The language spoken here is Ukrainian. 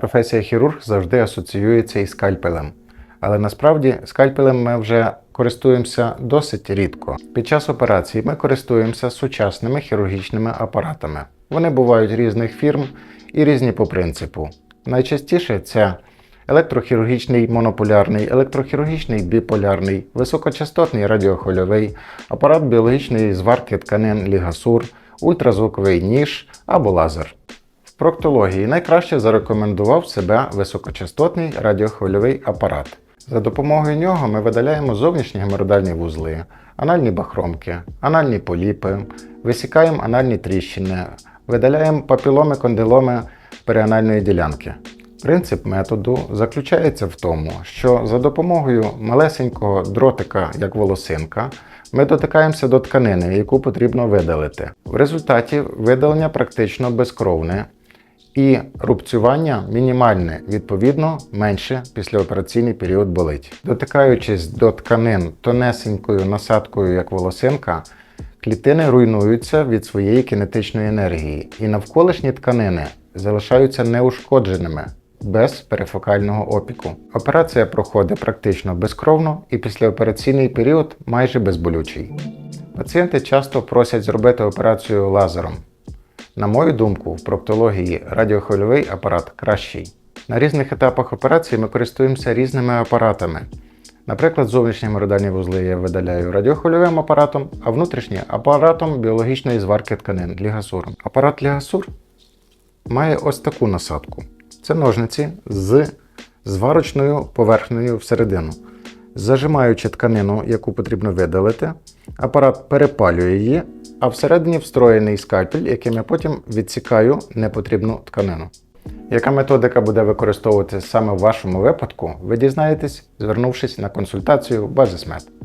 Професія хірург завжди асоціюється із скальпелем. Але насправді скальпелем ми вже користуємося досить рідко. Під час операції ми користуємося сучасними хірургічними апаратами. Вони бувають різних фірм і різні по принципу. Найчастіше це електрохірургічний монополярний, електрохірургічний біполярний, високочастотний радіохвильовий, апарат біологічної зварки тканин лігасур, ультразвуковий ніж або лазер. Проктології найкраще зарекомендував себе високочастотний радіохвильовий апарат. За допомогою нього ми видаляємо зовнішні гемородальні вузли, анальні бахромки, анальні поліпи, висікаємо анальні тріщини, видаляємо папіломи кондиломи періанальної ділянки. Принцип методу заключається в тому, що за допомогою малесенького дротика, як волосинка, ми дотикаємося до тканини, яку потрібно видалити. В результаті видалення практично безкровне і рубцювання мінімальне, відповідно, менше післяопераційний період болить. Дотикаючись до тканин тонесенькою насадкою, як волосинка, клітини руйнуються від своєї кінетичної енергії, і навколишні тканини залишаються неушкодженими. Без перифокального опіку. Операція проходить практично безкровно і післяопераційний період майже безболючий. Пацієнти часто просять зробити операцію лазером. На мою думку, в проктології радіохвильовий апарат кращий. На різних етапах операції ми користуємося різними апаратами. Наприклад, зовнішні геморрhoїдальні вузли я видаляю радіохвильовим апаратом, а внутрішні апаратом біологічної зварки тканин лігасуром. Апарат лігасур має ось таку насадку. Це ножниці з зварочною поверхнею всередину. Зажимаючи тканину, яку потрібно видалити, апарат перепалює її, а всередині встроєний скальпель, яким я потім відсікаю непотрібну тканину. Яка методика буде використовуватися саме в вашому випадку, ви дізнаєтесь, звернувшись на консультацію Базисмед.